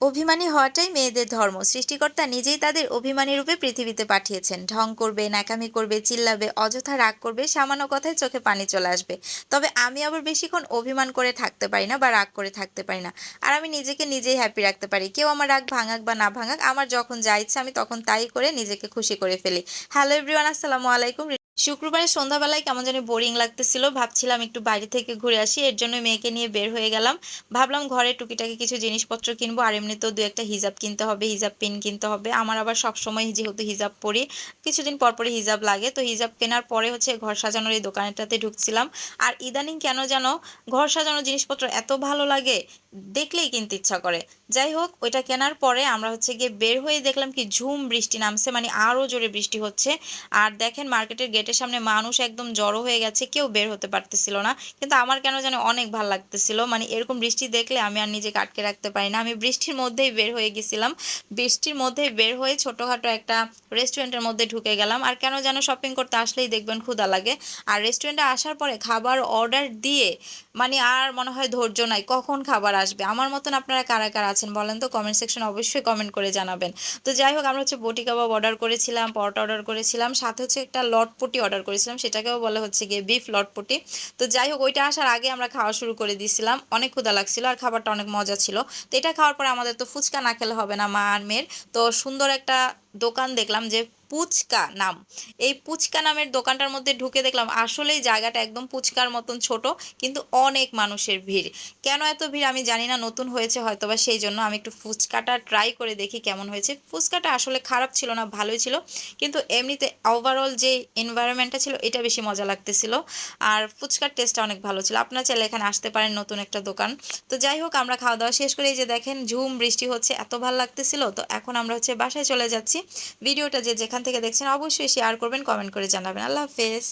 অভিমানী হওয়াটাই মেয়েদের ধর্ম। সৃষ্টিকর্তা নিজেই তাদের অভিমানী রূপে পৃথিবীতে পাঠিয়েছেন। ঢং করবে, ন্যাকামি করবে, চিল্লাবে, অযথা রাগ করবে, সামান্য কথায় চোখে পানি চলে আসবে। তবে আমি আবার বেশিক্ষণ অভিমান করে থাকতে পারি না বা রাগ করে থাকতে পারি না। আর আমি নিজেকে নিজেই হ্যাপি রাখতে পারি। কেউ আমার রাগ ভাঙাক বা না ভাঙাক, আমার যখন যা ইচ্ছে আমি তখন তাই করে নিজেকে খুশি করে ফেলি। হ্যালো এভরিওয়ান আসসালামু আলাইকুম। শুক্রবারের সন্ধ্যাবেলায় কেমন জানি বোরিং লাগতেছিল। ভাবছিলাম একটু বাইরে থেকে ঘুরে আসি, এর জন্য মেয়েকে নিয়ে বের হয়ে গেলাম। ভাবলাম ঘরে টুকিটাকি কিছু জিনিসপত্র কিনবো, আর এমনিতেও দু একটা হিজাব কিনতে হবে, হিজাব পিন কিনতে হবে। আমার আবার সবসময় যেহেতু হিজাব পরি, কিছুদিন পর পরে হিজাব লাগে। তো হিজাব কেনার পরে হচ্ছে ঘর সাজানোর এই দোকানটাতে ঢুকছিলাম। আর ইদানিং কেন যেন ঘর সাজানোর জিনিসপত্র এত ভালো লাগে, দেখলেই কিনতে ইচ্ছা করে। যাই হোক, ওইটা কেনার পরে আমরা হচ্ছে গিয়ে বের হয়ে দেখলাম কি ঝুম বৃষ্টি নামছে মানে আরও জোরে বৃষ্টি হচ্ছে। আর দেখেন মার্কেটের গেটের সামনে মানুষ একদম জড়ো হয়ে গেছে, কেউ বের হতে পারতেছিল না। কিন্তু আমার কেন যেন অনেক ভালো লাগতেছিল। মানে এরকম বৃষ্টি দেখলে আমি আর নিজেকে আটকে রাখতে পারি না। আমি বৃষ্টির মধ্যেই বের হয়ে গেছিলাম। বৃষ্টির মধ্যেই বের হয়ে ছোটোখাটো একটা রেস্টুরেন্টের মধ্যে ঢুকে গেলাম। আর কেন যেন শপিং করতে আসলেই দেখবেন ক্ষুধা লাগে। আর রেস্টুরেন্টে আসার পরে খাবার অর্ডার দিয়ে মানে আর মনে হয় ধৈর্য নাই, কখন খাবার আসবে? আমার মতন আপনারা কারা কারা আছেন বলেন তো? কমেন্ট সেকশন অবশ্যই কমেন্ট করে জানাবেন। তো যাই হোক, আমরা হচ্ছে বটি কাবাব অর্ডার করেছিলাম, পরোটা অর্ডার করেছিলাম। সাথে হচ্ছে একটা লটপটি অর্ডার করেছিলাম, সেটাকেও বলা হচ্ছে গিয়ে বিফ লটপটি তো যাই হোক, ওইটা আসার আগে আমরা খাওয়া শুরু করে দিয়েছিলাম। অনেক ক্ষুদা লাগছিল আর খাবারটা অনেক মজা ছিল। তো এটা খাওয়ার পরে আমাদের তো ফুচকা না খেলে হবে না, মা আর মেয়ের। তো সুন্দর একটা দোকান দেখলাম যে পুচকা নাম। এই পুচকা নামের দোকানটার মধ্যে ঢুকে দেখলাম আসলেই জায়গাটা একদম পুচকার মতন ছোট, কিন্তু অনেক মানুষের ভিড়। কেন এত ভিড় আমি জানি না, নতুন হয়েছে হয়তো বা সেই জন্য আমি একটু ফুচকাটা ট্রাই করে দেখি কেমন হয়েছে। ফুচকাটা আসলে খারাপ ছিল না, ভালোই ছিল, কিন্তু এমনিতে ওভারঅল যে এনভায়রনমেন্টটা ছিল, এটা বেশি মজা লাগতেছিল। আর ফুচকার টেস্টটা অনেক ভালো ছিল। আপনারা চাইলে এখানে আসতে পারেন নতুন একটা দোকান। তো যাই হোক, আমরা খাওয়া দাওয়া শেষ করে এই যে দেখেন ঝুম, বৃষ্টি হচ্ছে, এত ভালো লাগতেছিল। তো এখন আমরা হচ্ছে বাসায় চলে যাচ্ছি। ভিডিওটা যে যেখান থেকে দেখছেন অবশ্যই শেয়ার করবেন কমেন্ট করে জানাবেন। আল্লাহ হাফেজ।